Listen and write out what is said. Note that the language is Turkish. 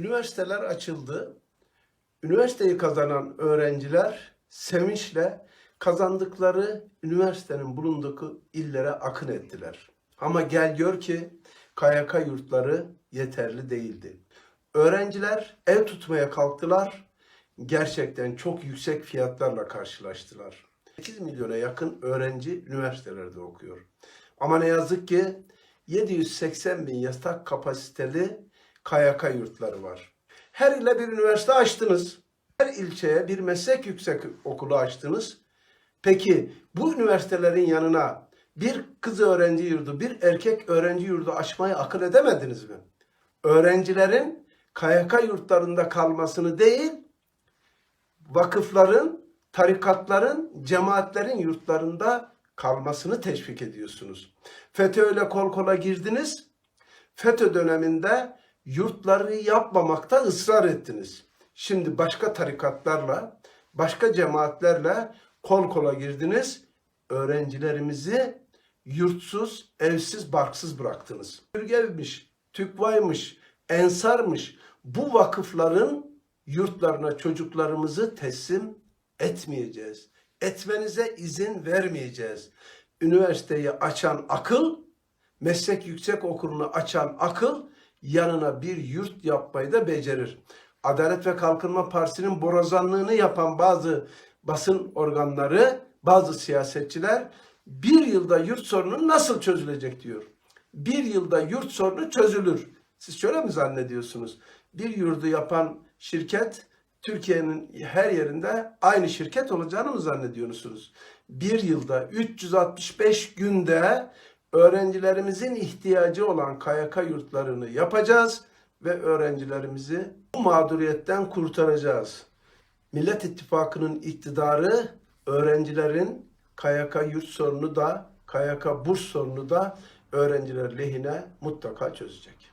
Üniversiteler açıldı. Üniversiteyi kazanan öğrenciler sevinçle kazandıkları üniversitenin bulunduğu illere akın ettiler. Ama gel gör ki KYK yurtları yeterli değildi. Öğrenciler ev tutmaya kalktılar. Gerçekten çok yüksek fiyatlarla karşılaştılar. 8 milyona yakın öğrenci üniversitelerde okuyor. Ama ne yazık ki 780 bin yatak kapasiteli KYK yurtları var. Her ile bir üniversite açtınız. Her ilçeye bir meslek yüksek okulu açtınız. Peki bu üniversitelerin yanına bir kız öğrenci yurdu, bir erkek öğrenci yurdu açmayı akıl edemediniz mi? Öğrencilerin KYK yurtlarında kalmasını değil, vakıfların, tarikatların, cemaatlerin yurtlarında kalmasını teşvik ediyorsunuz. FETÖ ile kol kola girdiniz. FETÖ döneminde yurtları yapmamakta ısrar ettiniz. Şimdi başka tarikatlarla, başka cemaatlerle kol kola girdiniz. Öğrencilerimizi yurtsuz, evsiz, barksız bıraktınız. Türgevmiş, TÜKVA'ymış, Ensar'mış bu vakıfların yurtlarına çocuklarımızı teslim etmeyeceğiz. Etmenize izin vermeyeceğiz. Üniversiteyi açan akıl, meslek yüksek okulunu açan akıl yanına bir yurt yapmayı da becerir. Adalet ve Kalkınma Partisi'nin borazanlığını yapan bazı basın organları, bazı siyasetçiler bir yılda yurt sorunu nasıl çözülecek diyor. Bir yılda yurt sorunu çözülür. Siz şöyle mi zannediyorsunuz? Bir yurdu yapan şirket Türkiye'nin her yerinde aynı şirket olacağını mı zannediyorsunuz? Bir yılda 365 günde öğrencilerimizin ihtiyacı olan KYK yurtlarını yapacağız ve öğrencilerimizi bu mağduriyetten kurtaracağız. Millet İttifakı'nın iktidarı öğrencilerin KYK yurt sorunu da KYK burs sorunu da öğrenciler lehine mutlaka çözecek.